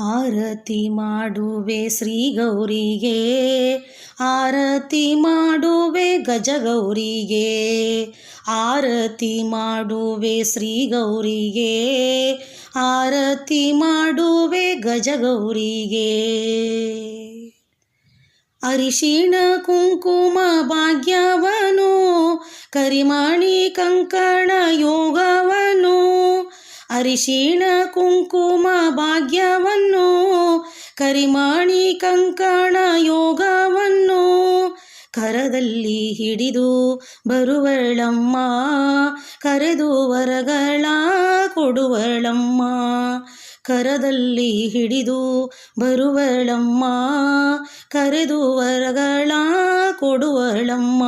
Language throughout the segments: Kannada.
ಆರತಿ ಮಾಡುವೆ ಶ್ರೀ ಗೌರಿಗೆ ಆರತಿ ಮಾಡುವೆ ಗಜಗೌರಿಗೆ, ಆರತಿ ಮಾಡುವೆ ಶ್ರೀ ಗೌರಿಗೆ ಆರತಿ ಮಾಡುವೆ ಗಜಗೌರಿಗೆ. ಅರಿಶಿಣ ಕುಂಕುಮ ಭಾಗ್ಯವನು, ಕರಿಮಾಣಿ ಕಂಕಣ ಯೋಗವನು ಅರಿಶಿಣ ಕುಂಕುಮ ಭಾಗ್ಯವನ್ನು, ಕರಿಮಾಣಿ ಕಂಕಣ ಯೋಗವನ್ನು ಕರದಲ್ಲಿ ಹಿಡಿದು ಬರುವಳಮ್ಮ, ಕರೆದು ವರಗಳ ಕೊಡುವಳಮ್ಮ, ಕರದಲ್ಲಿ ಹಿಡಿದು ಬರುವಳಮ್ಮ, ಕರೆದು ವರಗಳ ಕೊಡುವಳಮ್ಮ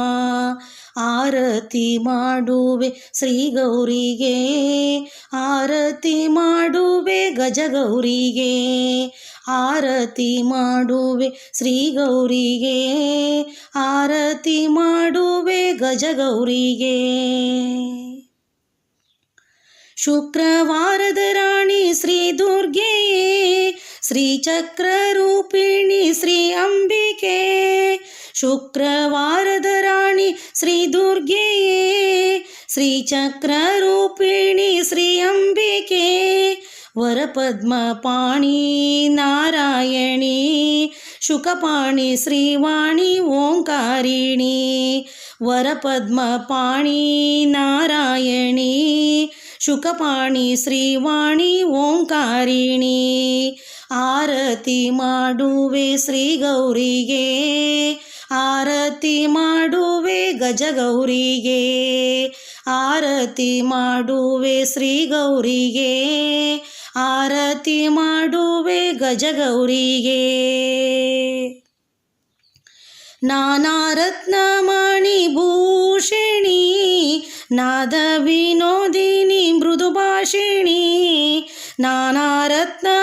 ಆರತಿ ಮಾಡುವೆ ಶ್ರೀ ಗೌರಿಗೆ, ಆರತಿ ಮಾಡುವೆ ಗಜಗೌರಿಗೆ ಆರತಿ ಮಾಡುವೆ ಶ್ರೀ ಗೌರಿಗೆ, ಆರತಿ ಮಾಡುವೆ ಗಜಗೌರಿಗೆ ಶುಕ್ರವಾರದ ರಾಣಿ ಶ್ರೀ ದುರ್ಗೆಯೇ ಶ್ರೀ ರೂಪಿಣಿ ಶ್ರೀ ಅಂಬಿಕೆ ಶುಕ್ರವಾರದ ರಾಣಿ ಶ್ರೀ ದುರ್ಗೆಯೇ ಶ್ರೀಚಕ್ರ ರೂಪಿಣಿ ಶ್ರೀ ಅಂಬಿಕೆ ವರಪದ್ಮಪಾಣಿ ನಾರಾಯಣಿ ಶುಕಪಾಣಿ ಶ್ರೀವಾಣಿ ಓಂಕಾರಿಣಿ ವರಪದ್ಮಪಾಣಿ ನಾರಾಯಣಿ ಶುಕಪಾಣಿ ಶ್ರೀವಾಣಿ ಓಂಕಾರಿಣಿ ಆರತಿ ಮಾಡುವೆ ಶ್ರೀ ಗೌರಿಗೆ ಆರತಿ ಮಾಡುವೆ ಗಜಗೌರಿಗೆ, ಆರತಿ ಮಾಡುವೆ ಶ್ರೀ ಗೌರಿಗೆ ಆರತಿ ಮಾಡುವೆ ಗಜಗೌರಿಗೆ. ನಾನಾ ರತ್ನಮಣಿ ಭೂಷಿಣಿ, ನಾದ ವಿನೋದಿನಿ ಮೃದು ಭಾಷಿಣಿ ನಾನಾ ರತ್ನಮಣಿ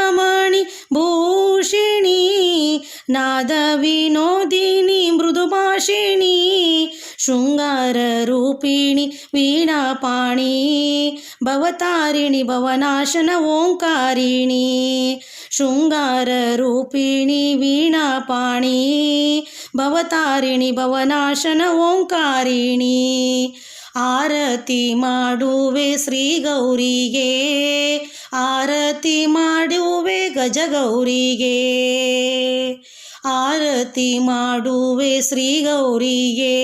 ನಾದ ವಿನೋದಿನಿ ಮೃದು ಭಾಷಿಣಿ, ಶೃಂಗಾರ ರೂಪಿಣಿ ವೀಣಾಪಾಣಿ ಭವತಾರಿಣಿ ಭವನಾಶನ ಓಂಕಾರಿಣಿ, ಶೃಂಗಾರ ರೂಪಿಣಿ ವೀಣಾಪಾಣಿ ಭವತಾರಿಣಿ ಭವನಾಶನ ಓಂಕಾರಿಣಿ. ಆರತಿ ಮಾಡುವೆ ಶ್ರೀ ಗೌರಿಗೆ ಆರತಿ ಮಾಡುವೆ ಗಜಗೌರಿಗೆ. ಆರತಿ ಮಾಡುವೆ ಶ್ರೀ ಗೌರಿಗೆ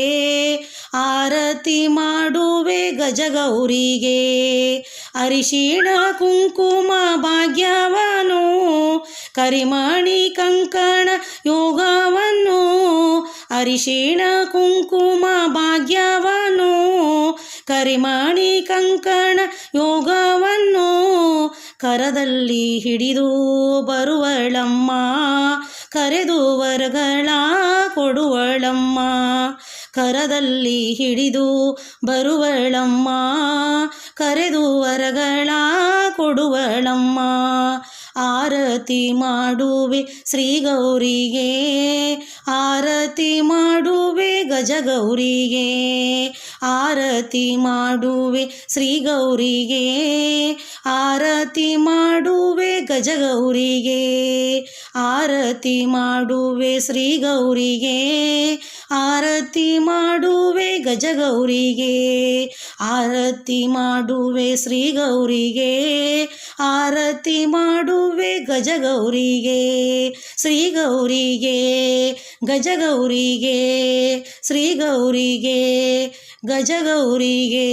ಆರತಿ ಮಾಡುವೆ ಗಜಗೌರಿಗೆ. ಅರಿಶಿಣ, ಕುಂಕುಮ ಭಾಗ್ಯವನು ಕರಿಮಾಣಿ, ಕಂಕಣ, ಯೋಗವನ್ನು, ಅರಿಶಿಣ, ಕುಂಕುಮ ಭಾಗ್ಯವನು ಕರಿಮಾಣಿ, ಕಂಕಣ, ಯೋಗವನ್ನು ಕರದಲ್ಲಿ ಹಿಡಿದು ಬರುವಳಮ್ಮ. ಕರೆದು ವರಗಳ ಕೊಡುವಳಮ್ಮ. ಕರದಲ್ಲಿ ಹಿಡಿದು ಬರುವಳಮ್ಮ. ಕರೆದು ವರಗಳ ಕೊಡುವಳಮ್ಮ. ಆರತಿ ಮಾಡುವೆ ಶ್ರೀ ಗೌರಿಗೆ ಆರತಿ ಮಾಡುವೆ ಗಜಗೌರಿಗೆ. ಆರತಿ ಮಾಡುವೆ ಶ್ರೀ ಗೌರಿಗೆ. ಆರತಿ ಮಾಡುವೆ ಗಜಗೌರಿಗೆ ಆರತಿ ಮಾಡುವೆ ಶ್ರೀ ಗೌರಿಗೆ. ಆರತಿ ಮಾಡುವೆ ಗಜಗೌರಿಗೆ ಆರತಿ ಮಾಡುವೆ ಶ್ರೀ ಗೌರಿಗೆ. ಆರತಿ ಮಾಡುವೆ ಗಜಗೌರಿಗೆ ಶ್ರೀ ಗೌರಿಗೆ ಗಜಗೌರಿಗೆ ಶ್ರೀ ಗೌರಿಗೆ ಗಜಗೌರಿಗೆ.